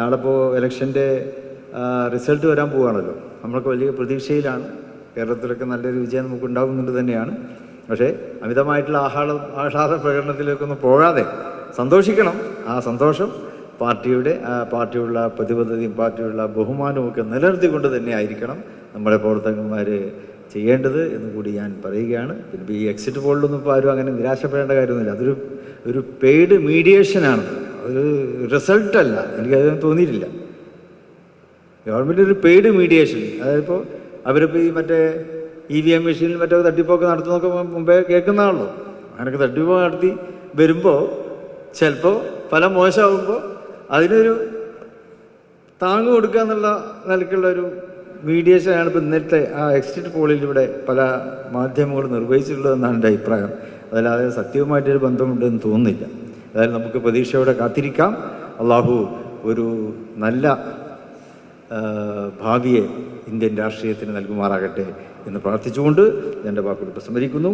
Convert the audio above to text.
നാളെ ഇപ്പോൾ ഇലക്ഷന്റെ റിസൾട്ട് വരാൻ പോവുകയാണല്ലോ നമ്മളൊക്കെ വലിയ പ്രതീക്ഷയിലാണ്. കേരളത്തിലൊക്കെ നല്ലൊരു വിജയം നമുക്ക് ഉണ്ടാകുന്നുണ്ട് തന്നെയാണ്. പക്ഷേ അമിതമായിട്ടുള്ള ആഹ്ലാദ ആഹ്ലാദ പ്രകടനത്തിലേക്കൊന്നും പോകാതെ സന്തോഷിക്കണം. ആ സന്തോഷം പാർട്ടിയുടെ പാർട്ടിയുള്ള പ്രതിബദ്ധതയും പാർട്ടിയുള്ള ബഹുമാനവും ഒക്കെ നിലനിർത്തിക്കൊണ്ട് തന്നെ ആയിരിക്കണം നമ്മുടെ പ്രവർത്തകന്മാർ ചെയ്യേണ്ടത് എന്ന് കൂടി ഞാൻ പറയുകയാണ്. പിന്നെ ഈ എക്സിറ്റ് പോളിലൊന്നും ഇപ്പോൾ ആരും അങ്ങനെ നിരാശപ്പെടേണ്ട കാര്യമൊന്നുമില്ല. അതൊരു ഒരു പെയ്ഡ് മീഡിയേഷനാണ് അതൊരു റിസൾട്ടല്ല എനിക്കതിന് തോന്നിയിട്ടില്ല. ഗവൺമെന്റ് ഒരു പെയ്ഡ് മീഡിയേഷൻ അതായതിപ്പോൾ അവരിപ്പോൾ ഈ മറ്റേ ഇ വി എം മെഷീനിൽ മറ്റേ തട്ടിപ്പൊക്കെ നടത്തുന്നൊക്കെ മുമ്പേ കേൾക്കുന്നതാണല്ലോ. അങ്ങനെയൊക്കെ തട്ടിപ്പ് നടത്തി വരുമ്പോൾ ചിലപ്പോൾ പല മോശമാകുമ്പോൾ അതിനൊരു താങ്ങ് കൊടുക്കുക എന്നുള്ള നിലയ്ക്കുള്ള ഒരു മീഡിയേഷനാണ് ഇപ്പോൾ ഇന്നത്തെ ആ എക്സിറ്റ് പോളിലൂടെ പല മാധ്യമങ്ങളും നിർവഹിച്ചിട്ടുള്ളതെന്നാണ് എന്റെ അഭിപ്രായം. അതല്ലാതെ സത്യവുമായിട്ടൊരു ബന്ധമുണ്ടെന്ന് തോന്നുന്നില്ല. അതായത് നമുക്ക് പ്രതീക്ഷയോടെ കാത്തിരിക്കാം. അള്ളാഹു ഒരു നല്ല ഭാവിയെ ഇന്ത്യൻ രാഷ്ട്രീയത്തിന് നൽകുമാറാകട്ടെ എന്ന് പ്രാർത്ഥിച്ചുകൊണ്ട് എന്റെ വാക്കുകൾ ഉപസംഹരിക്കുന്നു